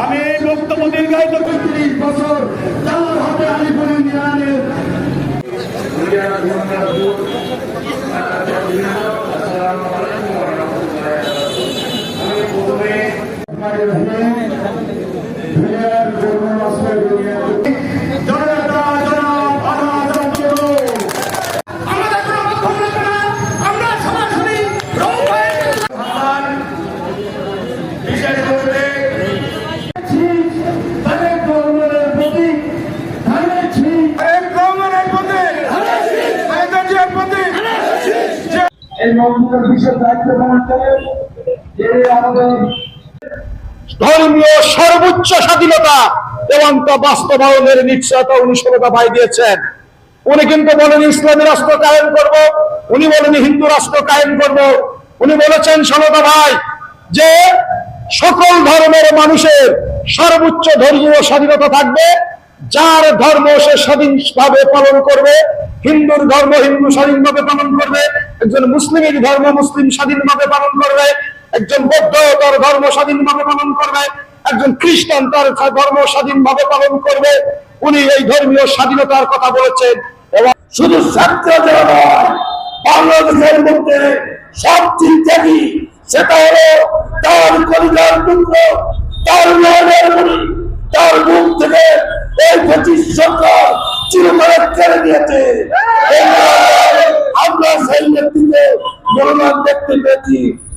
আমি এই বক্তব্য দীর্ঘায়িত পঁয়ত্রিশ বছর যার হাতে জননেতা জনাব আনাজ রঞ্জু আমাদের কোনো বক্তব্য রাখবে না। আমরা সরাসরি হাসান, বিশেষ করে তারেক রহমানের প্রতি ধানের ছিট তারেক রহমানের প্রতি খালেদা জিয়ার প্রতি এই মন্ত্রীর বিশেষ দায়িত্ব পালন করে যে আমাদের ধর্মীয় সর্বোচ্চ স্বাধীনতা এবং তা বাস্তবায়নের নিশ্চয়তা উনি সততা পাই দিয়েছেন। উনি কিন্তু বলেন, ইসলামী রাষ্ট্র কায়েম করব। উনি বলেন, হিন্দু রাষ্ট্র কায়েম করব। উনি বলেছেন সনতা ভাই, যে সকল ধর্মের মানুষের সর্বোচ্চ ধর্মীয় স্বাধীনতা থাকবে, যার ধর্ম সে স্বাধীনভাবে পালন করবে, হিন্দুর ধর্ম হিন্দু স্বাধীনভাবে পালন করবে, একজন মুসলিমের ধর্ম মুসলিম স্বাধীনভাবে পালন করবে একজন বৌদ্ধ তার ধর্ম স্বাধীনভাবে পালন করবে, একজন খ্রিস্টান তার ধর্ম স্বাধীন স্বাধীনভাবে পালন করবে, উনি এই ধর্মীয় স্বাধীনতার কথা বলেছেন। এবং শুধু ছাত্র বাংলাদেশের মধ্যে সব চিন্তা কি সেটা হলো তার কলিজার টুকরো, তার নয়নের তার মুখ থেকে এই পঁচিশ সরকার চিরকালে কেড়ে নিয়েছে এই কারণে আমরা সেই নেতৃত্বে মনোনয়ন দেখতে পেয়েছি।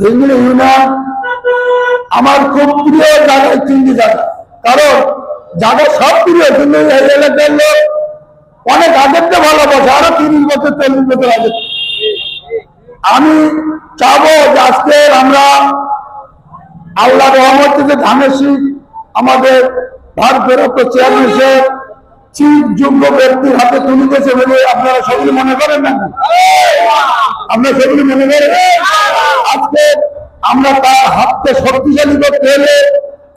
হিন্দু ইউনিয়ন আমার খুব প্রিয় জায়গা, তিনটি জায়গা। কারণ জায়গা সব প্রিয়, কিন্তু এলাকার লোক অনেক আগের থেকে ভালোবাসে, আরও তিরিশ বছর, চল্লিশ বছর আগে। আমি চাবো যে আজকে আমরা আল্লাহ রহমত থেকে ধানের শীত, আমাদের ভারপ্রাপ্ত চেয়ারম্যান চিফ যোগ্য ব্যক্তির হাতে তুলে দিয়েছে বলে আপনারা সেগুলি মনে করেন না? আপনারা সেগুলি মেনে করেন আজকে আমরা তার হাতকে শক্তিশালী করতে হলে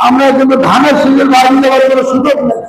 আমরা কিন্তু ধানের সিজন বাড়ি দেওয়ার কোনো সুযোগ নেই।